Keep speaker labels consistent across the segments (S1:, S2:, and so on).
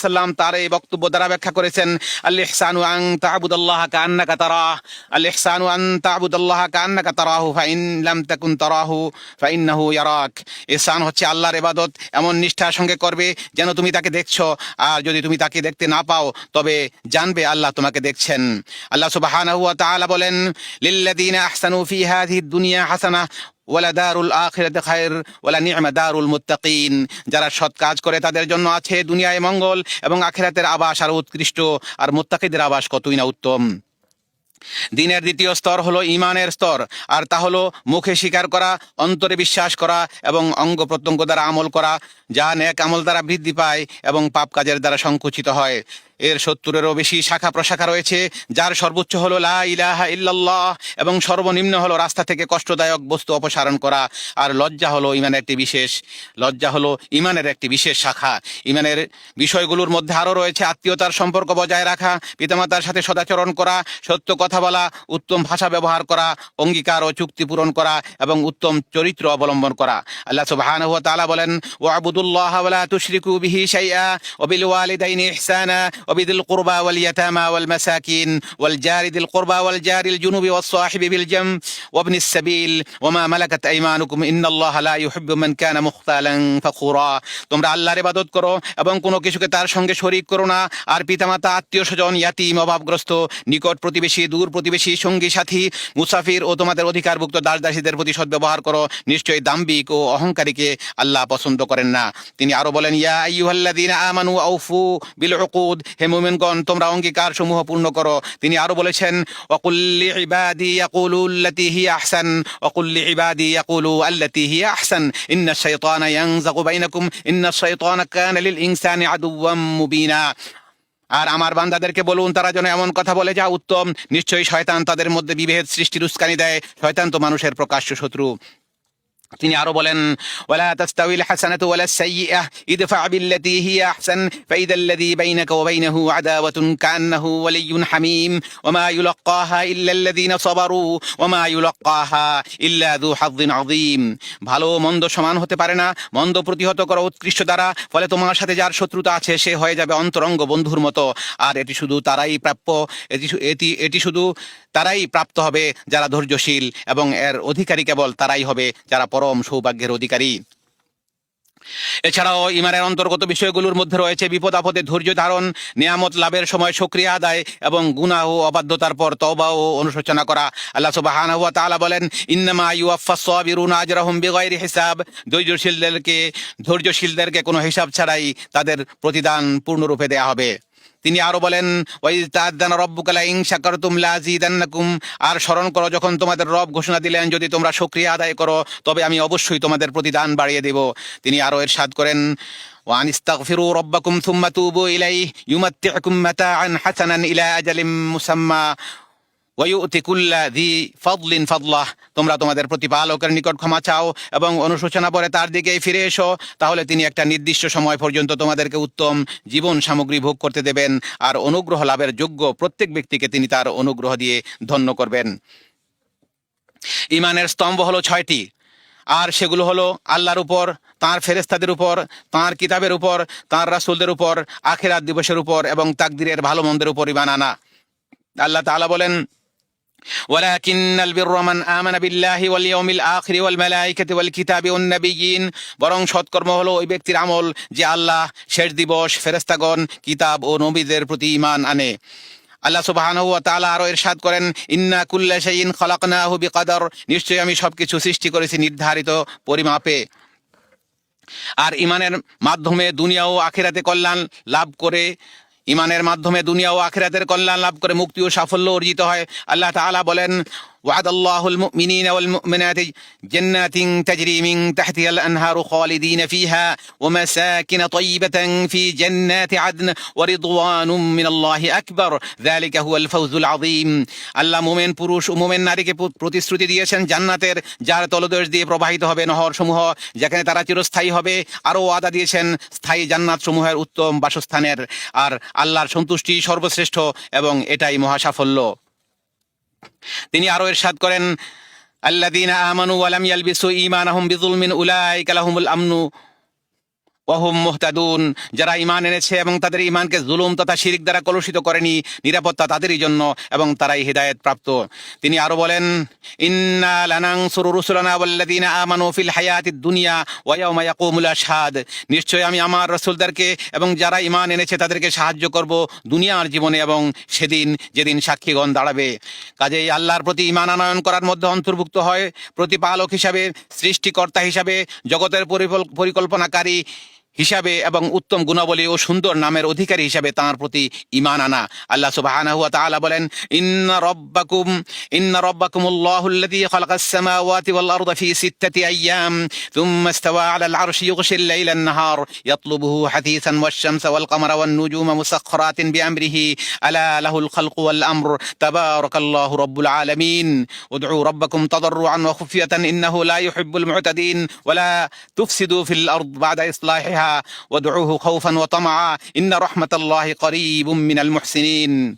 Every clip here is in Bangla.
S1: সাল্লাম তার এই বক্তব্য দ্বারা ব্যাখ্যা করেছেন, আল ইহসানু আন তা'বুদাল্লাহ কান্নাকা তারাহ। আল ইহসানু আন তা'বুদাল্লাহ কান্নাকা তারাহু। ফাইন লাম তাকুন তারাহু। ফাইন্নাহু ইয়ারাক। ইহসান হচ্ছে আল্লাহর ইবাদত। এমন নিষ্ঠার সঙ্গে করবে যেন তুমি তাকে দেখছ। আর যদি তুমি তাকে দেখতে না পাও, তবে জানবে আল্লাহ তোমাকে দেখছেন। আল্লাহ সুবহানাহু ওয়া তাআলা বলেন, লিল্লাযীনা আহসানু ফি হাযিহিদ দুনিয়া হাসানাহ ওয়ালা দারুল আখিরাতে খায়র, ওয়ালা নিয়মা দারুল মুত্তাকিন। যারা সৎ কাজ করে তাদের জন্য আছে দুনিয়ায় মঙ্গল এবং আখিরাতের আবাস আর উৎকৃষ্ট। আর মুত্তাকিদের আবাস কতই না উত্তম। দিনের দ্বিতীয় স্তর হলো ইমানের স্তর। আর তা হলো মুখে স্বীকার করা, অন্তরে বিশ্বাস করা এবং অঙ্গ প্রত্যঙ্গ দ্বারা আমল করা। যা নেক আমল দ্বারা বৃদ্ধি পায় এবং পাপ কাজের দ্বারা সংকুচিত হয়। এর সত্তরেরও বেশি শাখা প্রশাখা রয়েছে, যার সর্বোচ্চ হলো লা ইলাহা ইল্লাল্লাহ এবং সর্বনিম্ন হলো রাস্তা থেকে কষ্টদায়ক বস্তু অপসারণ করা। আর লজ্জা হলো ইমানের একটি বিশেষ, লজ্জা হলো ইমানের একটি বিশেষ শাখা। ইমানের বিষয়গুলোর মধ্যে আরও রয়েছে আত্মীয়তার সম্পর্ক বজায় রাখা, পিতামাতার সাথে সদাচরণ করা, সত্য কথা বলা, উত্তম ভাষা ব্যবহার করা, অঙ্গীকার ও চুক্তি পূরণ করা এবং উত্তম চরিত্র অবলম্বন করা। আল্লাহ সুবহানাহু ওয়া তাআলা বলেন ওয়াবুদুল্লাহ ওয়া লা তুশরিকু বিহি শাইআ ওয়া বিল ওয়ালিদাইনি ইহসানা وبذي القربى واليتامى والمساكين والجار ذي القربى والجار الجنوب والصاحب بالجنب وابن السبيل وما ملكت أيمانكم إن الله لا يحب من كان مختالا فخورا তোমরা আল্লাহর ইবাদত করো এবং কোনো কিছুকে তার সঙ্গে শরিক করো না আর পিতামাতা আত্মীয় স্বজন ইয়াতিম অভাবগ্রস্ত নিকট প্রতিবেশী দূর প্রতিবেশী সঙ্গী সাথী মুসাফির ও তোমাদের অধিকারভুক্ত দাস দাসীদের প্রতি সদ্ব্যবহার করো নিশ্চয়ই দাম্বিক ও অহংকারীকে আল্লাহ পছন্দ করেন না তিনি আরও বলেন, ইয়া আইয়ুহাল্লাযীনা আমানু আউফু বিল উকুদ হে মুমিনগণ, তোমরা অঙ্গীকার সমূহ পূর্ণ করো। তিনি আরও বলেছেন ওয়াকুল্লি ইবাদি ইয়াকুলু আল্লাতী হিয়া আহসান। ওয়াকুল্লি ইবাদি ইয়াকুলু আল্লাতী হিয়া আহসান। শাইতানা বাইনাকুম। শাইতানা কানা লিল ইনসানি মুবিনা। আর আমার বান্দাদেরকে বলুন, তারা যেন এমন কথা বলে, যা উত্তম। নিশ্চয়ই শয়তান তাদের মধ্যে বিভেদ সৃষ্টির উস্কানি দেয়। শয়তান তো মানুষের প্রকাশ্য শত্রু। তিনি আরও বলেন, ওয়ালা তাস্তাউিল হাসানাতু ওয়ালা সাইয়্যিআহ ইদফা বিল্লাতী হিয়া আহসান ফাইদা আল্লাযী বাইনাকা ওয়া বাইনাহু আদাওয়াতুন কান্নাহু ওয়ালিয়্যুন হামীম ওয়ামা ইউলাক্কাহা ইল্লা আল্লাযীনা সাবারু ওয়ামা ইউলাক্কাহা ইল্লা যু হাযযিন আযীম। ভালো মন্দ সমান হতে পারে না, মন্দ প্রতিহত করা উৎকৃষ্ট দ্বারা, ফলে তোমার সাথে যার শত্রুতা আছে, সে হয়ে যাবে অন্তরঙ্গ বন্ধুর মতো। আর এটি শুধু তারাই প্রাপ্য, এটি এটি এটি শুধু তারাই প্রাপ্ত হবে যারা ধৈর্যশীল এবং এর অধিকারী কেবল তারাই হবে যারা পরম সৌভাগ্যের অধিকারী। এছাড়াও ইমানের অন্তর্গত বিষয়গুলোর মধ্যে রয়েছে বিপদ আপদে ধৈর্য ধারণ, নিয়ামত লাভের সময় সক্রিয় আদায় এবং গুনাহ ও অবাধ্যতার পর তওবা ও অনুশোচনা করা। আল্লাহ সুবহানাহু ওয়া তাআলা বলেন, ইন্নামা ইউয়াফাস সাবিরুনা আজরাহুম বিগাইরি হিসাব। ধৈর্যশীলদেরকে ধৈর্যশীলদেরকে কোনো হিসাব ছাড়াই তাদের প্রতিদান পূর্ণরূপে দেয়া হবে। তিনি আরো বলেন ওয়াইজ তাআদানা রাব্বুকা লা ইন শাকারতুম লাযিদান্নাকুম আর স্মরণ করো যখন তোমাদের রব ঘোষণা দিলেন যদি তোমরা শুকরিয়া আদায় করো তবে আমি অবশ্যই তোমাদের প্রতিদান বাড়িয়ে দেব তিনি আরো এরশাদ করেন وأن استغفروا ربكم ثم توبوا إليه يمتعكم متاعا حسنا إلى أجل مسمى দি তোমরা তোমাদের প্রতিপালকের নিকট ক্ষমা চাও এবং অনুশোচনা পরে তার দিকেই ফিরে এসো। তাহলে তিনি একটা নির্দিষ্ট সময় পর্যন্ত তোমাদেরকে উত্তম জীবন সামগ্রী ভোগ করতে দেবেন আর অনুগ্রহ লাভের যোগ্য প্রত্যেক ব্যক্তিকে তিনি তার অনুগ্রহ দিয়ে ধন্য করবেন। ইমানের স্তম্ভ হলো ছয়টি। আর সেগুলো হলো আল্লাহর উপর, তাঁর ফেরেস্তাদের উপর, তাঁর কিতাবের উপর, তাঁর রাসূলদের উপর, আখেরাত দিবসের উপর এবং তাকদিরের ভালো মন্দের উপর ইমান আনা আল্লাহ তাআলা বলেন ولكن البر من آمن بالله واليوم الآخر والملائكة والكتاب والنبيين বরং সৎকর্ম হলো ওই ব্যক্তির আমল যে আল্লাহ শেষ দিবস ফেরেস্তাগণ কিতাব ও নবীদের প্রতি ঈমান আনে আল্লাহ সুবহানাহু ওয়া তাআলা আরো ইরশাদ করেন ইন্না কুল্লা শাইইন খালাকনাহু বিকদর নিশ্চয়ই আমি সবকিছু সৃষ্টি করেছি নির্ধারিত পরিমাপে আর ইমানের মাধ্যমে দুনিয়া ও আখিরাতে কল্যাণ লাভ করে ইমানের মাধ্যমে দুনিয়া ও আখেরাতের কল্যাণ লাভ করে মুক্তি ও সাফল্য অর্জিত হয়। আল্লাহ তালা বলেন وعد الله المؤمنين والمؤمنات جنات تجري من تحتها الأنهار خالدين فيها ومساكن طيبة في جنات عدن ورضوان من الله أكبر ذلك هو الفوز العظيم আল্লাহ মোমেন পুরুষ ও মোমেন নারীকে প্র- প্রতিশ্রুতি দিয়েছেন জান্নাতের যার তলদেশ দিয়ে প্রবাহিত হবে নহর সমূহ যেখানে তারা চিরস্থায়ী হবে আরও ওয়াদা দিয়েছেন স্থায়ী জান্নাত সমূহের উত্তম বাসস্থানের আর আল্লাহর সন্তুষ্টি সর্বশ্রেষ্ঠ এবং এটাই মহা সাফল্য তিনি আরও এরশাদ করেন আল্লাদিন আমানু আলাম ইয়ালবিসু ইমান আহম বিজুল মিন উলাইকা লাহুমুল আমনু ওহুম মুহতাদুন। যারা ইমান এনেছে এবং তাদের ইমানকে জুলুম তথা শিরিক দ্বারা কলুষিত করেনি, নিরাপত্তা তাদেরই জন্য এবং তারাই হৃদায়ত প্রাপ্ত তিনি আরও বলেন, ইন্না লানানসুরু রুসুলানা ওয়াল্লাযীনা আমানু ফিল হায়াতিদ দুনিয়া ওয়া ইয়াওমা ইয়াকুমুল আশহাদ। নিশ্চয় আমি আমার রাসূলদেরকে এবং যারা ইমান এনেছে তাদেরকে সাহায্য করব দুনিয়ার জীবনে এবং সেদিন যেদিন সাক্ষীগণ দাঁড়াবে। কাজেই আল্লাহর প্রতি ইমান আনয়ন করার মধ্যে অন্তর্ভুক্ত হয়। প্রতিপালক হিসাবে, সৃষ্টিকর্তা হিসাবে, জগতের পরিকল্পনাকারী হিসাবে এবং উত্তম গুণাবলী ও সুন্দর নামের অধিকারী হিসাবে তাঁর প্রতি ইমান আনা। আল্লাহ সুবহানাহু ওয়া তাআলা বলেন, ইন্না রাব্বাকুম, ইন্না রাব্বাকুমুল্লাহুল্লাযী খালাকাস সামাওয়াতি ওয়াল আরদা ফি সিত্তাতি আইয়াম থুম্মা ইস্তাওয়া আলাল আরশি ইউগশিল লাইলা আন-নাহার ইয়াতলুবুহু হাথিসান ওয়াশ-শামসা ওয়াল কামারা ওয়ান-নুজুমা মুসাখখারাতিন বিআমরিহি আলা লাহুল খালকু ওয়াল আমর তাবারাকাল্লাহু রাব্বুল আলামিন উদউ রাব্বাকুম তাদাররুআন ওয়া খুফিয়াতান ইন্নাহু লা ইউহিব্বুল মু'তাদিন ওয়া লা তুফসিদু ফিল আরদ বা'দা ইসলাহিহা বিল্লাহ خوفا وطمعا. ওয়া তামআ الله قريب من المحسنين.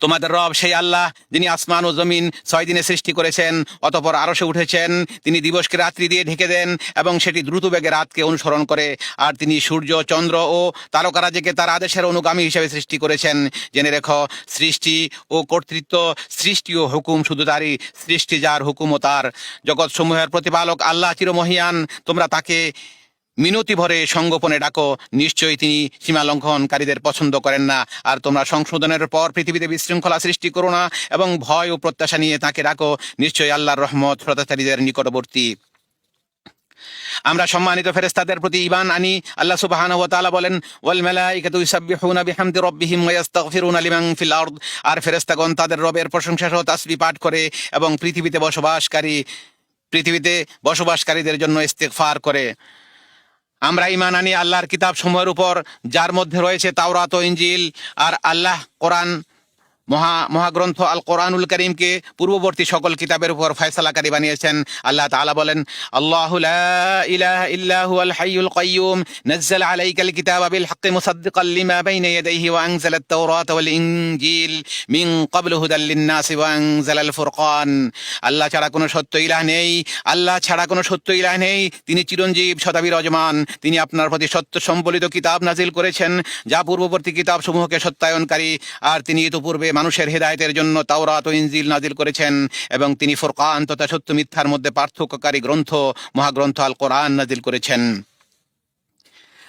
S1: তোমাদের রব সেই আল্লাহ, যিনি আসমান ও জমিন ছয় দিনে সৃষ্টি করেছেন, অতপর আরশে উঠেছেন, তিনি দিবসকে রাত্রি দিয়ে ঢেকে দেন এবং সেটি দ্রুত বেগে রাতকে অনুসরণ করে। আর তিনি সূর্য, চন্দ্র ও তারকারাজিকে তার আদেশের অনুগামী হিসেবে সৃষ্টি করেছেন। জেনে রেখো, সৃষ্টি ও কর্তৃত্ব, সৃষ্টি ও হুকুম শুধু তারই, সৃষ্টি যার হুকুম ও তার। জগৎ সমূহের প্রতিপালক আল্লাহ চিরমহিয়ান, তোমরা তাকে মিনতি ভরে সঙ্গোপনে ডাকো। নিশ্চয়ই তিনি সীমা লঙ্ঘনকারীদের পছন্দ করেন না। আর তোমরা সংশোধনের পর পৃথিবীতে বিশৃঙ্খলা সৃষ্টি করো না এবং ভয় ও প্রত্যাশা নিয়ে তাকে ডাকো। নিশ্চয়ই আল্লাহর রহমত শ্রোতাচারীদের নিকটবর্তী। আমরা সম্মানিত ফেরেস্তাদের প্রতি ঈমান আনি। আল্লাহ সুবহানাহু ওয়া তাআলা বলেন, ওয়াল মালাইকাতু ইউসাব্বিহুনা বিহামদি রাব্বিহিম ওয়া ইস্তাগফিরুনা লিমান ফিল আরদ। আর ফেরেশতাগণ তাদের রবের প্রশংসা সহ তাসবিহ পাঠ করে এবং পৃথিবীতে বসবাসকারী, পৃথিবীতে বসবাসকারীদের জন্য ইস্তেগফার করে। আমরা ইমান আনি আল্লাহর কিতাব সময়ের উপর, যার মধ্যে রয়েছে তাওরাত ইঞ্জিল আর আল্লাহ কোরআন মহা, মহাগ্রন্থ আল কোরআনুল করিমকে পূর্ববর্তী সকল কিতাবের উপর ফয়সালাকারী বানিয়েছেন। আল্লাহ তাআলা বলেন, আল্লাহু লা ইলাহা ইল্লা হুয়াল হাইয়ুল কাইয়্যুম নাযালা আলাইকাল কিতাবা ফুরকান আল্লাহ ছাড়া কোনো সত্য ইলাহ নেই। আল্লাহ ছাড়া কোনো সত্য ইলাহ নেই। তিনি চিরঞ্জীব সদা বিরাজমান তিনি আপনার প্রতি সত্য সম্বলিত কিতাব নাজিল করেছেন, যা পূর্ববর্তী কিতাব সমূহকে সত্যায়নকারী। আর তিনি ইতোপূর্বে মানুষের হেদায়েতের জন্য তাওরাত ও ইনজিল নাজিল করেছেন এবং তিনি ফুরকান তথা সত্য মিথ্যার মধ্যে পার্থক্যকারী গ্রন্থ, মহাগ্রন্থ আল কোরআন নাজিল করেছেন।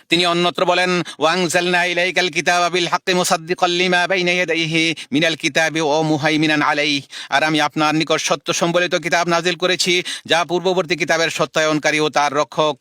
S1: তিনি অন্যত্র বলেন, ওয়াংজালনা ইলাইকাল কিতাবা বিল হাক্কি মুসাদ্দিকাল লিমা বাইনা ইয়াদাইহি মিনাল কিতাবি ওয়া মুহাইমিনান আলাইহি। আর আমি আপনার নিকট সত্য সম্বলিত কিতাব নাজিল করেছি, যা পূর্ববর্তী কিতাবের সত্যায়নকারী ও তার রক্ষক।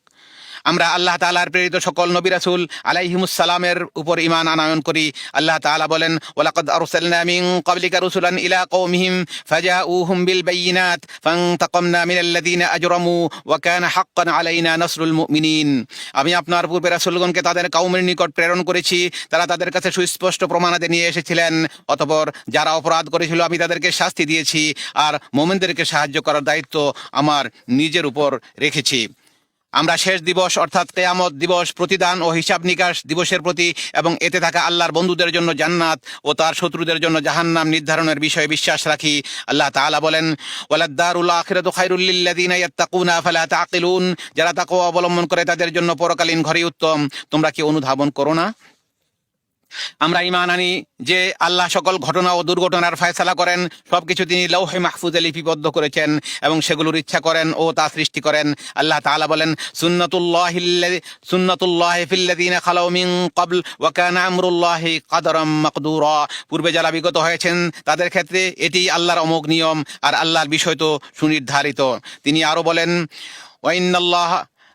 S1: আমরা আল্লাহ তাআলার প্রেরিত সকল নবী রাসুল আলাইহিমুস সালামের উপর ইমান আনয়ন করি। আল্লাহ তাআলা বলেন, ওয়ালাকাদ আরসালনা মিন রুসুলান ইলা কওমিহিম ফাজাউহুম বিল বাইয়িনাত ফান্তাকামনা মিনাল্লাযিনা আজরামু ওয়া কানা হাক্কান আলাইনা নাসরুল মুমিনিন। আমি আপনার পূর্বে রাসূলগণকে তাদের কওমের নিকট প্রেরণ করেছি। তারা তাদের কাছে সুস্পষ্ট প্রমাণাদি নিয়ে এসেছিলেন। অতপর যারা অপরাধ করেছিল, আমি তাদেরকে শাস্তি দিয়েছি। আর মোমেনদেরকে সাহায্য করার দায়িত্ব আমার নিজের উপর রেখেছি। আমরা শেষ দিবস অর্থাৎ তেয়ামত দিবস প্রতিদান ও হিসাব নিকাশ দিবসের প্রতি এবং এতে থাকা আল্লাহর বন্ধুদের জন্য জান্নাত ও তার শত্রুদের জন্য জাহান্নাম নির্ধারণের বিষয়ে বিশ্বাস রাখি। আল্লাহ তাআলা বলেন ফালা যারা তাকওয়া অবলম্বন করে তাদের জন্য পরকালীন ঘরই উত্তম। তোমরা কি অনুধাবন করো না? আমরা ইমান আনি যে আল্লাহ সকল ঘটনা ও দুর্ঘটনার ফয়সালা করেন, সবকিছু তিনি লৌহে মাহফুজে লিপিবদ্ধ করেছেন এবং সেগুলোর ইচ্ছা করেন ও তা সৃষ্টি করেন। আল্লাহ তাআলা বলেন, সুন্নাতুল্লাহ সুন্নাতুল্লাহ ফিল্লাযিনা খালাউ মিন ক্বাবল, ওয়া কানা আমরুল্লাহি কাদরাম মাকদুরা। পূর্বে যারা বিগত হয়েছেন, তাদের ক্ষেত্রে এটি আল্লাহর অমোঘ নিয়ম, আর আল্লাহর বিষয় তো সুনির্ধারিত। তিনি আরও বলেন ওয়াইন্নাল্লাহ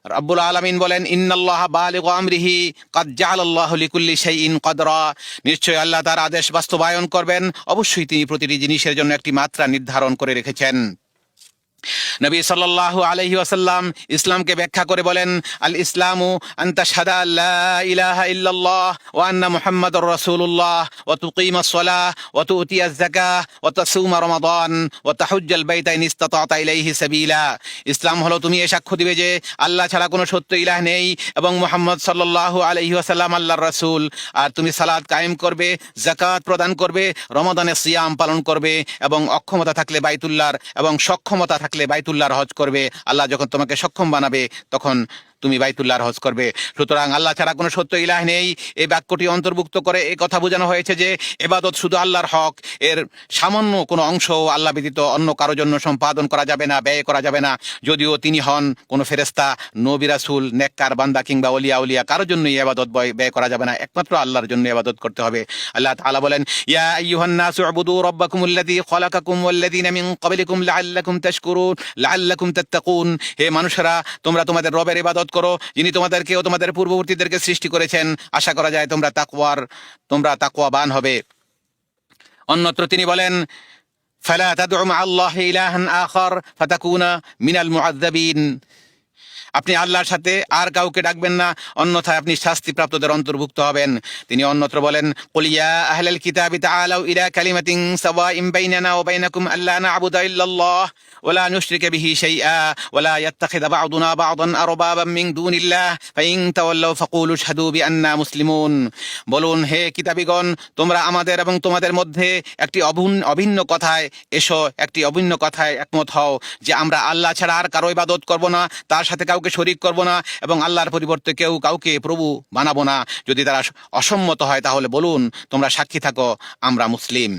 S1: রাব্বুল আলমিন বলেন, ইন্নাল্লাহ বালিগ আমরিহি, কাদ জাআলাল্লাহু লিকুল্লি ইন কদরা। নিশ্চয়ই আল্লাহ তার আদেশ বাস্তবায়ন করবেন। অবশ্যই তিনি প্রতিটি জিনিসের জন্য একটি মাত্রা নির্ধারণ করে রেখেছেন। নবী সাল্লাল্লাহু আলাইহি ওয়াসাল্লাম ইসলামকে ব্যাখ্যা করে বলেন, আল ইসলামু আনতা শাহাদা লা ইলাহা ইল্লাল্লাহ ওয়া আন্না মুহাম্মাদুর রাসূলুল্লাহ ওয়া তুকিমাস সালাহ ওয়া তুতিয়াজ যাকাহ ওয়া তাসুমা রমাদান ওয়া তাহুজ্জাল বাইতা ইন ইসতাতা'তা ইলাইহি সাবিলা। ইসলাম হলো তুমি এ সাক্ষ্য দিবে যে আল্লাহ ছাড়া কোনো সত্য ইলাহ নেই এবং মুহাম্মদ সাল্লাল্লাহু আলাইহি আসাল্লাম আল্লাহর রসুল। আর তুমি সালাত কায়েম করবে জাকাত প্রদান করবে রমাদানে সিয়াম পালন করবে এবং অক্ষমতা থাকলে বাইতুল্লাহর এবং সক্ষমতা থাকলে বাইতুল্লাহর হজ করবে আল্লাহ যখন তোমাকে সক্ষম বানাবে তখন তুমি বাইতুল্লাহর হজ করবে। সুতরাং আল্লাহ ছাড়া কোনো সত্য ইলাহ নেই। এই বাক্যটি অন্তর্ভুক্ত করে এই কথা বোঝানো হয়েছে যে এবাদত শুধু আল্লাহর হক, এর সামান্য কোনো অংশ আল্লাহ ব্যতীত অন্য কারও জন্য সম্পাদন করা যাবে না, ব্যয় করা যাবে না। যদিও তিনি হন কোনো ফেরেস্তা নবী রাসূল, নেককার বান্দা কিংবা অলিয়া উলিয়া কারোর জন্য এবাদত ব্যয় করা যাবে না। একমাত্র আল্লাহর জন্য এবাদত করতে হবে। আল্লাহ তাআলা বলেন, ইয়া আইয়ুহান নাসু উবুদু রাব্বাকুমুল্লাযী খালাকাকুম ওয়াল্লাযীনা মিন ক্বাবলিকুম লাআল্লাকুম তাশকুরুন, লাআল্লাকুম তাত্তাকুন। হে মানুষেরা, তোমরা তোমাদের রবের ইবাদত করো, যিনি তোমাদেরকে ও তোমাদের পূর্ববর্তীদেরকে সৃষ্টি করেছেন। আশা করা যায় তোমরা তাকুয়ার তোমরা তাকওয়াবান হবে। অন্যত্র তিনি বলেন, ফালা তাদউ মা আল্লাহ ইলাহান আখর, ফাতাকুনা মিনাল মুআযযাবিন। আপনি আল্লাহর সাথে আর কাউকে ডাকবেন না, অন্যথায় আপনি শাস্তিপ্রাপ্তদের অন্তর্ভুক্ত হবেন। তিনি অন্যত্র বলেন কুলিয়া আহলাল কিতাবি তাআলাউ ইলা কালিমাতিন সাওয়াইন বাইনানা ওয়া বাইনাকুম আল্লা না'বুদা ইল্লাল্লাহ, ওয়া লা নুশরিকা বিহি শাইআ, ওয়া লা ইয়াত্তাখিযা বা'দুনা বা'দান আরবাবাম মিন দুনিল্লাহ ফাইন তাওয়াল্লাউ ফাকুলু আশহাদু বিআন্না মুসলিমুন। বলুন, হে কিতাবীগণ, তোমরা আমাদের এবং তোমাদের মধ্যে একটি অভিন্ন কথায় এসো, একটি অভিন্ন কথায় একমত হও যে আমরা আল্লাহ ছাড়া আর কারও ইবাদত করব না, তার সাথে কাউকে শরিক করব না এবং আল্লাহর পরিবর্তে কেউ কাউকে প্রভু বানাবো না। যদি তারা অসম্মত হয়, তাহলে বলুন, তোমরা সাক্ষী থাকো, আমরা মুসলিম।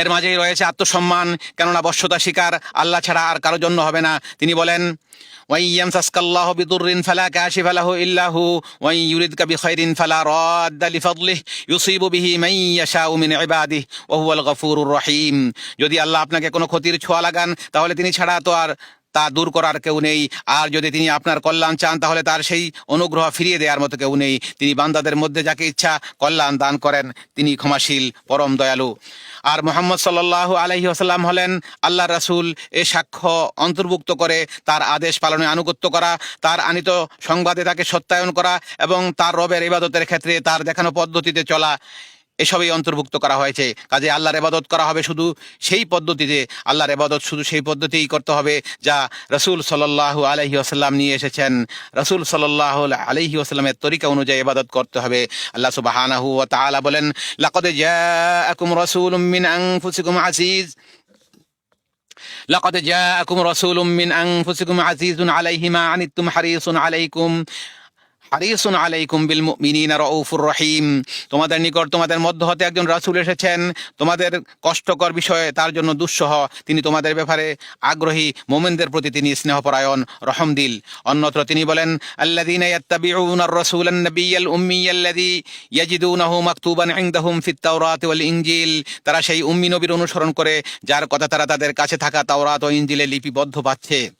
S1: এর মাঝেই রয়েছে আত্মসম্মান, কেননা বশ্যতা শিকার আল্লাহ ছাড়া আর কারোর জন্য হবে না। তিনি বলেন ওয়াই ইয়ামসাসকাল্লাহ বিদুররিন ফালা কাশিফা লাহু ইল্লা হু ওয়াই ইউরিদকা বিখাইরিন ফালা রাদ্দা লিফাদলিহি, ইউসিবু বিহি ইয়াশাউ ইবাদিহি ওয়া হুয়াল গফুরুর রহিম। যদি আল্লাহ আপনাকে কোনো ক্ষতির ছোঁয়া লাগান, তাহলে তিনি ছাড়া তো আর তা দূর করার কেউ নেই। আর যদি তিনি আপনার কল্যাণ চান, তাহলে তার সেই অনুগ্রহ ফিরিয়ে দেওয়ার মতো কেউ নেই। তিনি বান্দাদের মধ্যে যাকে ইচ্ছা কল্যাণ দান করেন, তিনি ক্ষমাশীল, পরম দয়ালু। আর মোহাম্মদ সাল্লাহ আলহি আসাল্লাম হলেন আল্লাহ রাসূল। এ সাক্ষ্য অন্তর্ভুক্ত করে তার আদেশ পালনে আনুগত্য করা, তার আনিত সংবাদে তাকে সত্যায়ন করা এবং তার রবের ইবাদতের ক্ষেত্রে তার দেখানো পদ্ধতিতে চলা। এসবই অন্তর্ভুক্ত করা হয়েছে কাজে আল্লাহর এবাদত করা হবে শুধু সেই পদ্ধতিতে আল্লাহর এবাদত শুধু সেই পদ্ধতিই করতে হবে যা রসুল সাল্লাহ আলহি আসাল্লাম নিয়ে এসেছেন রসুল সাল্লাহ আলহি আসাল্লামের তরিকা অনুযায়ী এবাদত করতে হবে আল্লাহ সুবাহানাহু ও তাআলা বলেন লাকদে জাআকুম রাসূলুম মিন আনফুসিকুম আজিজ لقد جاءكم رسول من أنفسكم عزيز عليه ما عنتم حريص عليكم হারিসুন আলাইকুম বিল মুমিনিনা রাউফুর রহিম। তোমাদের নিকট তোমাদের মধ্য হতে একজন রাসূল এসেছেন। তোমাদের কষ্টকর বিষয়ে তার জন্য দুঃসহ। তিনি তোমাদের ব্যাপারে আগ্রহী। মোমেনদের প্রতি তিনি স্নেহপরায়ণ, রহমদিল। অন্যত্র তিনি বলেন, আল্লাযীনা ইয়াত্তাবিউনা আর-রাসূলান নাবিয়্যাল উম্মিয়াল্লাযী ইয়াজিদুনাহু মাকতুবান ইনদাহুম ফিত তাওরাত ওয়াল ইনজিল। তারা সেই উম্মি নবীর অনুসরণ করে, যার কথা তারা তাদের কাছে থাকা তাওরাত ও ইনজিলে লিপিবদ্ধ পাচ্ছে।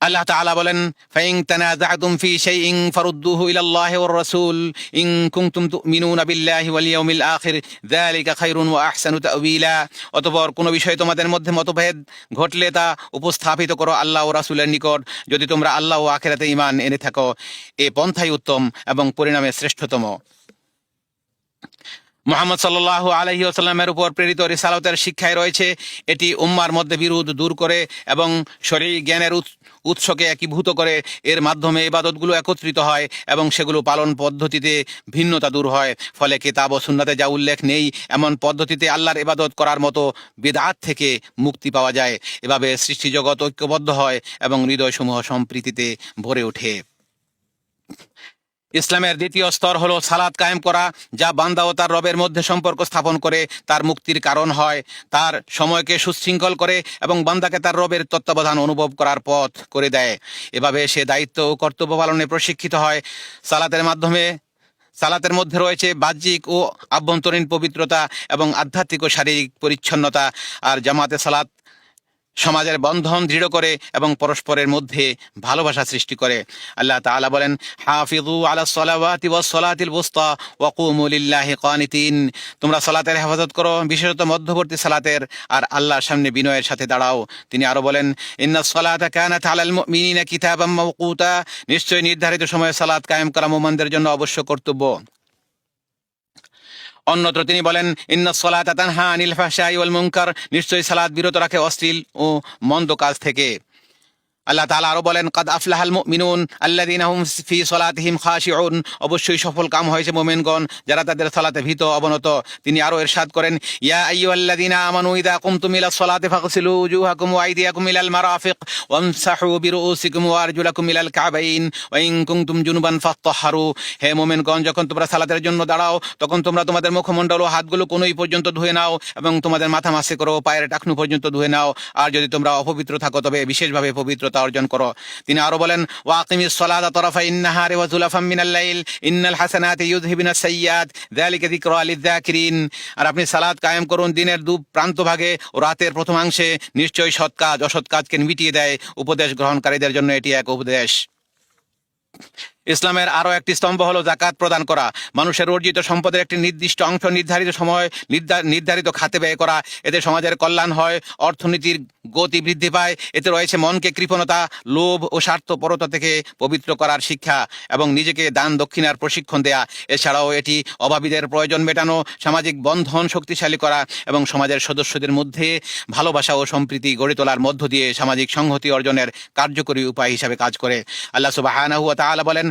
S1: আল্লাহ তাআলা বলেন, ফাইন তানাযাতুম ফি শাইইন ফারুদ্দুহু ইলাল্লাহি ওয়ার রাসূল, ইন কুনতুম তুমিনুনা বিল্লাহি ওয়াল ইয়াউমিল আখির, যালিকা খায়রুন ওয়া আহসানু তাওয়িলা। অতঃপর কোনো বিষয়ে তোমাদের মধ্যে মতভেদ ঘটলে তা উপস্থাপিত করো আল্লাহ ও রাসূলের নিকট। যদি তোমরা আল্লাহ ও আখিরাতে ঈমান এনে থাকো, এ পন্থাই উত্তম এবং পরিণামে শ্রেষ্ঠতম। মোহাম্মদ সাল্লাহ আলহি আসাল্লামের উপর প্রেরিত রিসালতের শিক্ষায় রয়েছে, এটি উম্মার মধ্যে বিরোধ দূর করে এবং শরীর জ্ঞানের উৎস- উৎসকে একীভূত করে, এর মাধ্যমে ইবাদতগুলো একত্রিত হয় এবং সেগুলো পালন পদ্ধতিতে ভিন্নতা দূর হয়, ফলে কিতাব ও সুন্নাতে যা উল্লেখ নেই, এমন পদ্ধতিতে আল্লাহর ইবাদত করার মতো বিদআত থেকে মুক্তি পাওয়া যায়। এভাবে সৃষ্টি জগৎ ঐক্যবদ্ধ হয় এবং হৃদয়সমূহ সম্প্রীতিতে ভরে ওঠে। ইসলামের দ্বিতীয় স্তর হলো সালাত কায়েম করা, যা বান্দা ও তার রবের মধ্যে সম্পর্ক স্থাপন করে, তার মুক্তির কারণ হয়, তার সময়কে সুশৃঙ্খল করে এবং বান্দাকে তার রবের তত্ত্বাবধান অনুভব করার পথ করে দেয়। এভাবে সে দায়িত্ব ও কর্তব্য পালনে প্রশিক্ষিত হয়। সালাতের মাধ্যমে, সালাতের মধ্যে রয়েছে বাহ্যিক ও আভ্যন্তরীণ পবিত্রতা এবং আধ্যাত্মিক ও শারীরিক পরিচ্ছন্নতা। আর জামাতে সালাত সমাজের বন্ধন দৃঢ় করে এবং পরস্পরের মধ্যে ভালোবাসা সৃষ্টি করে। আল্লাহ তাআলা বলেন হাফিজু আলা সলাওয়াতি ওয়াস সলাতিল বুস্তা ওয়া কুমু লিল্লাহি কানিতিন তোমরা সালাতের হেফাজত করো, বিশেষত মধ্যবর্তী সালাতের, আর আল্লাহর সামনে বিনয়ের সাথে দাঁড়াও। তিনি আরও বলেন, ইন্না সলাতা কানাত আলাল মুমিনিনা কিতাবাম মাওকুতা। নিশ্চয় নির্ধারিত সময়ে সালাত কায়েম করা মোমানদের জন্য অবশ্য কর্তব্য। অন্যত্র তিনি বলেন, ইন্ন সলাত আনিল ফাহশাই ওয়াল নিশ্চয়ই সালাদ বিরত রাখে অশ্লীল ও মন্দ কাজ থেকে। আল্লাহ তালা আরও বলেন, কাদ আফলাহাল মিনুন আল্লাযীনা হুম ফি সলাতিহিম খাশিউন। অবশ্যই সফল কাম হয়েছে মোমেনগণ, যারা তাদের সালাতে ভীত অবনত। তিনি আরও ইরশাদ করেন, ইয়া আইয়ুহাল্লাযীনা আমানু ইযা কুমতুম ইলা সলাতি ফাগসিলু উজুহাকুম ওয়া আইদিয়াকুম ইলাল মারাফিক ওয়ামসাহু বিরুউসিকুম ওয়া আরজুলাকুম ইলাল কাবাইন ওয়া ইন কুনতুম জুনুবান ফাত্তাহহারু হে মুমিনগণ, যখন তোমরা সালাতের জন্য দাঁড়াও, তখন তোমরা তোমাদের মুখমণ্ডল ও হাতগুলো কোনোই পর্যন্ত ধুয়ে নাও এবং তোমাদের মাথা মাসে করো পায়ের টাকনু পর্যন্ত ধুয়ে নাও। আর যদি তোমরা অপবিত্র থাকো, তবে বিশেষভাবে পবিত্রতা অর্জন করো। তিনি আরও বলেন ওয়াকিমিস সলাদা তরফা ইন্নাহার ওয়া জুলাফাম মিনাল লাইল, ইন্নাল হাসানাতি ইউযহিবিনা সাইয়্যাত, যালিকা যিকরা লিযাকিরিন। আর আপনি সালাত কায়েম করুন দিনের দু প্রান্ত ভাগে ও রাতের প্রথমাংশে নিশ্চয়ই সৎ কাজ, অসৎ কাজকে মিটিয়ে দেয়। উপদেশ গ্রহণকারীদের জন্য এটি এক উপদেশ। ইসলামের আরও একটি স্তম্ভ হলো জাকাত প্রদান করা। মানুষের অর্জিত সম্পদের একটি নির্দিষ্ট অংশ নির্ধারিত সময় নির্ধা- নির্ধারিত খাতে ব্যয় করা। এতে সমাজের কল্যাণ হয়, অর্থনীতির গতি বৃদ্ধি পায়। এতে রয়েছে মনকে কৃপণতা, লোভ ও স্বার্থপরতা থেকে পবিত্র করার শিক্ষা এবং নিজেকে দান দক্ষিণার প্রশিক্ষণ দেয়া। এছাড়াও এটি অভাবীদের প্রয়োজন মেটানো, সামাজিক বন্ধন শক্তিশালী করা এবং সমাজের সদস্যদের মধ্যে ভালোবাসা ও সম্প্রীতি গড়ে তোলার মধ্য দিয়ে সামাজিক সংহতি অর্জনের কার্যকরী উপায় হিসাবে কাজ করে। আল্লাহ তাআলা বলেন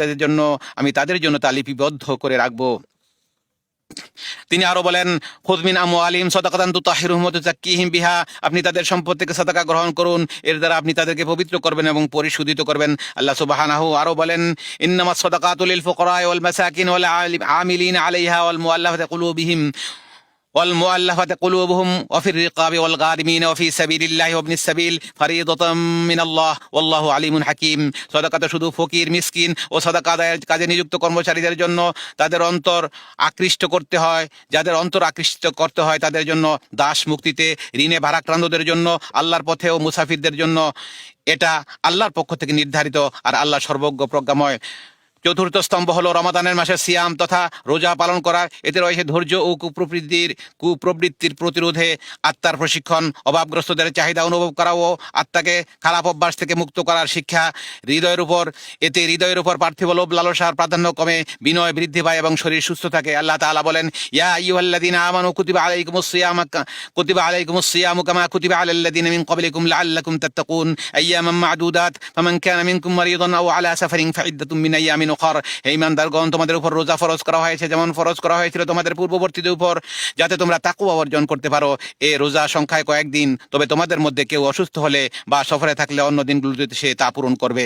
S1: জন্য, আমি তাদের জন্য তা লিপিবদ্ধ করে রাখব। তিনি আরও বলেন খুদমিন আমু আলিম সদাকাতান তুতাহিরুহুম ওয়া তুযাক্কিহিম বিহা। আপনি তাদের সম্পদ থেকে সাদাকা গ্রহণ করুন, এর দ্বারা আপনি তাদেরকে পবিত্র করবেন এবং পরিশোধিত করবেন। আল্লাহ সুবহানাহু আরও বলেন, ইন্নামাস সাদাকাতু লিল ফুকারা ওয়াল মাসাকিন ওয়াল আমিলিন আলাইহা ওয়াল মুআল্লাফাতি কুলুবিহিম। ওয়াল মুআল্লাফাতে কুলুবুহুম ওয়াফির রিকাবি ওয়াল গারিমিন ওয়া ফি সাবিলিল্লাহি ওয়া ইবনিস সাবিল ফরিদাতাম মিনাল্লাহ ওয়াল্লাহু আলিমুন হাকীম সাদাকাতে শুধু ফকির, মিসকিন ও সাদাকা কাজে নিযুক্ত কর্মচারীদের জন্য তাদের অন্তর আকৃষ্ট করতে হয়। যাদের অন্তর আকৃষ্ট করতে হয় তাদের জন্য দাস মুক্তিতে, ঋণে ভারাক্রান্তদের জন্য, আল্লাহর পথে ও মুসাফিরদের জন্য। এটা আল্লাহর পক্ষ থেকে নির্ধারিত আর আল্লাহ সর্বজ্ঞ প্রজ্ঞাময়। চতুর্থ স্তম্ভ হলো রমাদানের মাসে সিয়াম তথা রোজা পালন করা। এতে রয়েছে ধৈর্য ও কুপ্রবৃত্তির কুপ্রবৃত্তির প্রতিরোধে আত্মার প্রশিক্ষণ, অভাবগ্রস্তদের চাহিদা অনুভব করা ও আত্মাকে খারাপ অভ্যাস থেকে মুক্ত করার শিক্ষা। হৃদয়ের উপর, এতে হৃদয়ের উপর পার্থিব লোভ, লালসার প্রাধান্য কমে, বিনয় বৃদ্ধি পায় এবং শরীর সুস্থ থাকে। আল্লাহ তাআলা বলেন, ইয়া আইয়ুহাল্লাযীনা আমানু কুতিবা আলাইকুমুস সিয়াম কুতিবা আলাইকুমুস সিয়াম কামা কুতিবা আলাল্লাযীনা মিন ক্বাবলিকুম লাআল্লাকুম তাত্তাকুন। আইয়ামান মা'দুদাত, ফামান কানা মিনকুম মারিদান আও আলা সাফারিন ফাইদ্দাতুম মিন আইয়ামিন উখর হে ইমানদারগণ তোমাদের উপর রোজা ফরজ করা হয়েছে, যেমন ফরজ করা হয়েছিল তোমাদের পূর্ববর্তীদের উপর, যাতে তোমরা তাকু অর্জন করতে পারো। এ রোজা সংখ্যায় কয়েকদিন, তবে তোমাদের মধ্যে কেউ অসুস্থ হলে বা সফরে থাকলে অন্য দিনগুলোতে সে তা পূরণ করবে।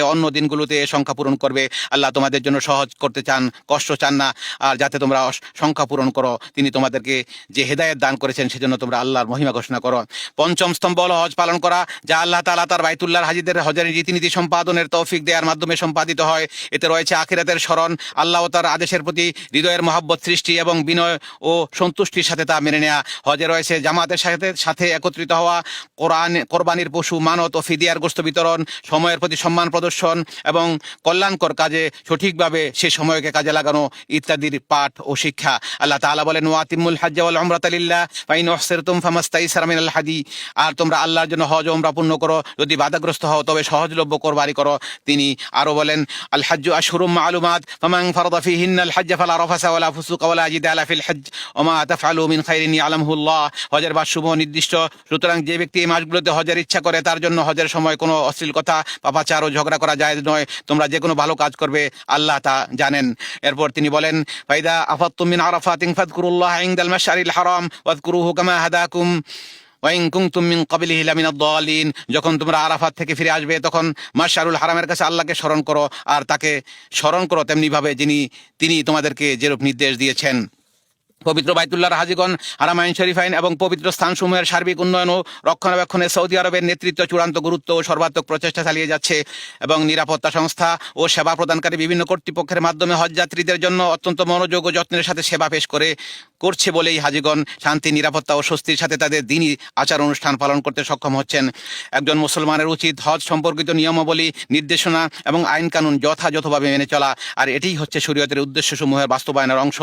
S1: অন্য দিনগুলোতে সংখ্যা পূরণ করবে। আল্লাহ তোমাদের জন্য সহজ করতে চান, কষ্ট চান না। আর যাতে তোমরা সংখ্যা পূরণ করো, তিনি তোমাদেরকে যে হেদায়েত দান করেছেন, সেজন্য তোমরা আল্লাহর মহিমা ঘোষণা করো। পঞ্চম স্তম্ভ হল হজ পালন করা, যা আল্লাহ তালা তার বাইতুল্লাহর হাজিদের হজের রীতিনীতি সম্পাদনের তৌফিক দেওয়ার মাধ্যমে সম্পাদিত হয়। এতে রয়েছে আখিরাতের স্মরণ, আল্লাহ তার আদেশের প্রতি হৃদয়ের মহাব্বত সৃষ্টি এবং বিনয় ও সন্তুষ্টির সাথে তা মেনে নেওয়া হজে রয়েছে জামাতের সাথে সাথে একত্রিত হওয়া, কোরআন, কোরবানির পশু মানত ও ফিদিয়ার গোস্ত বিতরণ, সময়ের প্রতি সম্মান প্রদর্শন এবং কল্যাণকর কাজে সঠিকভাবে সে সময়কে কাজে লাগানো ইত্যাদির পাঠ ও শিক্ষা। আল্লাহ তাআলা বলেন, ওয়াতিমুল হজ্জ ওয়াল উমরাতা লিল্লাহ, ফাইন উহসিরতুম ফামাস্তাইসারা মিনাল হাদি। আর তোমরা আল্লাহর জন্য হজ ও উমরা পূর্ণ করো, যদি বাধাগ্রস্ত হও তবে সহজলভ্য কোরবানি করো। তিনি আরও বলেন, আল হজ্জু আশহুরুম মালুমাত, ফামান ফারাদা ফিহিন্না আল হজ্জ ফালা রাফাসা ওয়ালা ফুসুকা ওয়ালা জিদালা ফিল হজ্জ ওমা তাফআলু মিন খাইরিন ইয়ালামহুল্লাহ হজের বা শুভ নির্দিষ্ট, সুতরাং যে ব্যক্তি এই মাসগুলোতে হজের ইচ্ছা করে, তার জন্য হজের সময় কোনো অশ্লীল কথা, পাপাচার ও ঝগড়া করা যায় নয়, তোমরা যে কোনো ভালো কাজ করবে, আল্লাহ তা জানেন। এরপর তিনি বলেন, ফাইদা আফাত্তুম মিন আরাফাতিন ফাদকুরুল্লাহ ইনদাল মাশআরিল হারাম, ওয়াদকুরুহু কামা হাদাকুম ওয়াইন কুনতুম মিন ক্বাবলিহি লামিনাদ দালিন। যখন তোমরা আরাফাত থেকে ফিরে আসবে, তখন মাশারুল হারামের কাছে আল্লাহকে স্মরণ করো, আর তাকে স্মরণ করো তেমনি ভাবে যিনি, তিনি তোমাদেরকে যেরূপ নির্দেশ দিয়েছেন। পবিত্র বাইতুল্লাহর হাজিগণ হারামাইন শরীফাইন এবং পবিত্র স্থানসমূহের সার্বিক উন্নয়ন ও রক্ষণাবেক্ষণে সৌদি আরবের নেতৃত্ব চূড়ান্ত গুরুত্ব ও সর্বাত্মক প্রচেষ্টা চালিয়ে যাচ্ছে এবং নিরাপত্তা সংস্থা ও সেবা প্রদানকারী বিভিন্ন কর্তৃপক্ষের মাধ্যমে হজযাত্রীদের জন্য অত্যন্ত মনোযোগ ও যত্নের সাথে সেবা পেশ করে করছে বলেই হাজিগণ শান্তি, নিরাপত্তা ও স্বস্তির সাথে তাদের দিনই আচার অনুষ্ঠান পালন করতে সক্ষম হচ্ছেন। একজন মুসলমানের উচিত হজ সম্পর্কিত নিয়মাবলী, নির্দেশনা এবং আইন কানুন যথাযথভাবে মেনে চলা। আর এটিই হচ্ছে শরীয়তের উদ্দেশ্যসমূহের বাস্তবায়নের অংশ।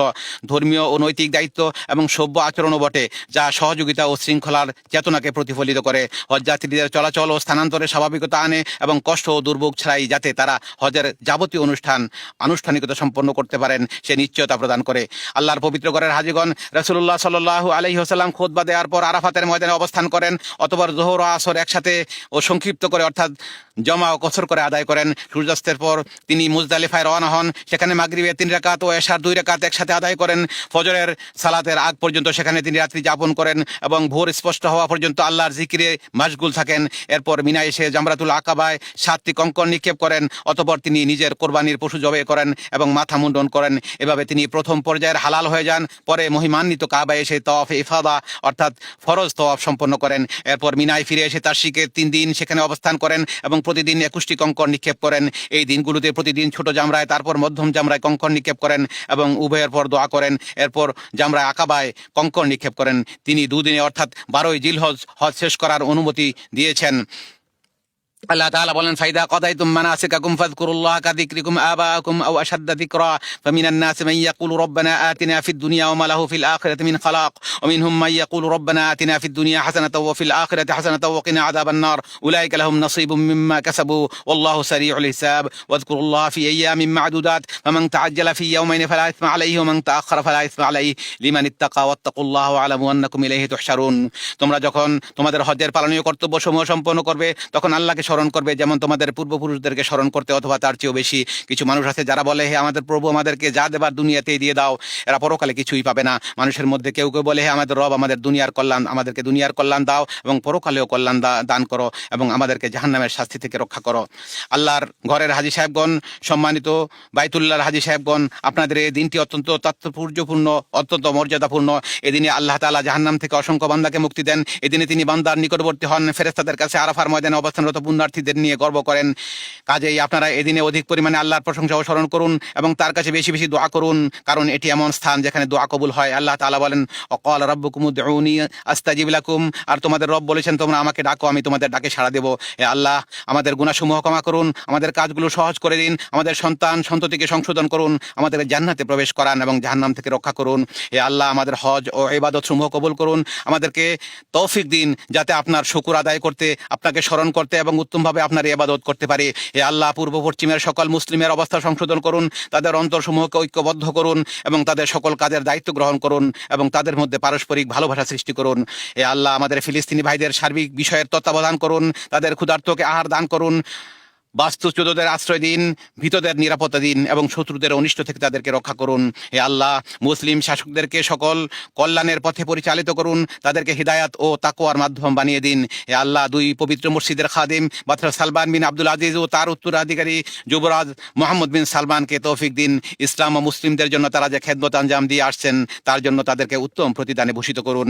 S1: ধর্মীয় ও নৈতিক দায়িত্ব এবং সভ্য আচরণও বটে, যা সহযোগিতা ও শৃঙ্খলার চেতনাকে প্রতিফলিত করে। হজযাত্রীদের চলাচল ও স্থানান্তরে স্বাভাবিকতা আনে এবং কষ্ট ও দুর্ভোগ ছাড়াই যাতে তারা হজের যাবতীয় অনুষ্ঠান আনুষ্ঠানিকতা সম্পন্ন করতে পারেন, সে নিশ্চয়তা প্রদান করে। আল্লাহর পবিত্র ঘরের হাজিগণ রসুল্লাহ সাল্লাহ আলহি হাসাল্লাম খোদবা দেওয়ার পর আরাফাতের ময়দানে অবস্থান করেন অতবার জোহর আসর একসাথে ও সংক্ষিপ্ত করে অর্থাৎ জমা ও কসর করে আদায় করেন। সূর্যাস্তের পর তিনি মুজদালিফায় রওনা হন, সেখানে মাগরিবে তিন রাকাত ও এশার দুই রাকাত একসাথে আদায় করেন। ফজরের সালাতের আগ পর্যন্ত সেখানে তিনি রাত্রি যাপন করেন এবং ভোর স্পষ্ট হওয়া পর্যন্ত আল্লাহর জিকিরে মাশগুল থাকেন। এরপর মিনা এসে জামরাতুল আকাবায় সাতটি কঙ্কর নিক্ষেপ করেন, অতপর তিনি নিজের কোরবানির পশু জবে করেন এবং মাথা মুন্ডন করেন। এভাবে তিনি প্রথম পর্যায়ের হালাল হয়ে যান, পরে মহিমান্বিত কাবায় এসে তওয়াফে ইফাদা অর্থাৎ ফরজ তওয়াফ সম্পন্ন করেন। এরপর মিনায় ফিরে এসে তার শিখে তিন দিন সেখানে অবস্থান করেন এবং প্রতিদিন একুশটি কঙ্কর নিক্ষেপ করেন। এই দিনগুলোতে প্রতিদিন ছোট জামরায়, তারপর মধ্যম জামরায় কঙ্কর নিক্ষেপ করেন এবং উভয়ের পর দোয়া করেন। এরপর জামরায় আকাবায় কঙ্কর নিক্ষেপ করেন। তিনি দুদিনে অর্থাৎ বারোই জিলহজ হজ শেষ করার অনুমতি দিয়েছেন। আল্লাহ তাআলা বলেন ফাইদা কাদাইতুম মানাসিকাকুম ফাযকুরুল্লাহ কাযিকরিকুম আবাআকুম আও আশাদ্দা যিকরা ফামিনান নাসি মান ইয়াকুলু রাব্বানা আতিনা ফিদ দুনিয়া ওয়া মা লাহু ফিল আখিরাতি মিন খালাক ওয়া মিনহুম মান ইয়াকুলু রাব্বানা আতিনা ফিদ দুনিয়া হাসানাতাও ওয়া ফিল আখিরাতি হাসানাতাও ওয়া কিনা আযাবান নার উলাইকা লাহুম নাসীবুম মিম্মা কাসাবু ওয়াল্লাহু সারিউল হিসাব ওয়াযকুরুল্লাহ ফি আইয়ামিন মা'দুদাত ফামান তা'আজ্জালা ফি ইয়াওমাইন ফালা ইসমা আলাইহি ওয়া মান তাআখারা ফালা ইসমা আলাইহি লিমান ইত্তাকা ওয়াত্তাকুল্লাহ ওয়া আলামু আন্নাকুম ইলাইহি তুহশারুন তোমরা যখন তোমাদের হজের পালনীয় কর্তব্যসমূহ সম্পন্ন করবে, তখন আল্লাহকে স্মরণ করবে, যেমন তোমাদের পূর্বপুরুষদেরকে স্মরণ করতে অথবা তার চেয়েও বেশি কিছু মানুষ আছে যারা বলে, হে আমাদের প্রভু, আমাদেরকে যা দেবার দুনিয়াতেই দিয়ে দাও। এরা পরকালে কিছুই পাবে না। মানুষের মধ্যে কেউ কেউ বলে, হে আমাদের রব, আমাদের দুনিয়ার কল্যাণ, আমাদেরকে দুনিয়ার কল্যাণ দাও এবং পরকালেও কল্যাণ দান করো এবং আমাদেরকে জাহান্নামের শাস্তি থেকে রক্ষা করো। আল্লাহর ঘরের হাজি সাহেবগণ, সম্মানিত বাইতুল্লাহর হাজি সাহেবগণ, আপনাদের এই দিনটি অত্যন্ত তাৎপর্যপূর্ণ, অত্যন্ত মর্যাদাপূর্ণ। এদিনে আল্লাহ তালা জাহান্নাম থেকে অসংখ্য বান্দাকে মুক্তি দেন। এদিনে তিনি বান্দার নিকটবর্তী হন। ফেরেস্তাদের কাছে আরাফার ময়দানে অবস্থানরত পুণ্যার্থীদের নিয়ে গর্ব করেন। কাজেই আপনারা এদিনে অধিক পরিমাণে আল্লাহর প্রশংসা ও স্মরণ করুন এবং তার কাছে বেশি বেশি দোয়া করুন, কারণ এটি এমন স্থান যেখানে দোয়া কবুল হয়। আল্লাহ তালা বলেন, অকল রব্বুকুম উদউনি আস্তাজিব লাকুম। আর তোমাদের রব বলেছেন, তোমরা আমাকে ডাকো, আমি তোমাদের ডাকে সাড়া দেবো। হে আল্লাহ, আমাদের গুনাহসমূহ ক্ষমা করুন, আমাদের কাজগুলো সহজ করে দিন, আমাদের সন্তান সন্ততিকে সংশোধন করুন, আমাদের জান্নাতে প্রবেশ করান এবং জাহান্নাম থেকে রক্ষা করুন। হে আল্লাহ, আমাদের হজ ও ইবাদত সমূহ কবুল করুন, আমাদেরকে তৌফিক দিন, যাতে আপনার শুকুর আদায় করতে, আপনাকে স্মরণ করতে এবং উত্তমভাবে আপনার এবাদত করতে পারে। এ আল্লাহ পূর্ব পশ্চিমের সকল মুসলিমের অবস্থা সংশোধন করুন, তাদের অন্তরসমূহকে ঐক্যবদ্ধ করুন এবং তাদের সকল কাজের দায়িত্ব গ্রহণ করুন এবং তাদের মধ্যে পারস্পরিক ভালোবাসা সৃষ্টি করুন। এ আল্লাহ আমাদের ফিলিস্তিনি ভাইদের সার্বিক বিষয়ের তত্ত্বাবধান করুন, তাদের ক্ষুধার্তকে আহার দান করুন। বাস্তুচ্যুতদের আশ্রয় দিন, ভীতদের নিরাপত্তা দিন এবং শত্রুদের অনিষ্ট থেকে তাদেরকে রক্ষা করুন। হে আল্লাহ, মুসলিম শাসকদেরকে সকল কল্যাণের পথে পরিচালিত করুন, তাদেরকে হিদায়াত ও তাকোয়ার মাধ্যম বানিয়ে দিন। হে আল্লাহ, দুই পবিত্র মসজিদের খাদিম বাথর সালমান বিন আব্দুল আজিজ ও তার উত্তরাধিকারী যুবরাজ মোহাম্মদ বিন সালমানকে তৌফিক দিন। ইসলাম ও মুসলিমদের জন্য তারা যে খেদমত আঞ্জাম দিয়ে আসছেন, তার জন্য তাদেরকে উত্তম প্রতিদানে ভূষিত করুন।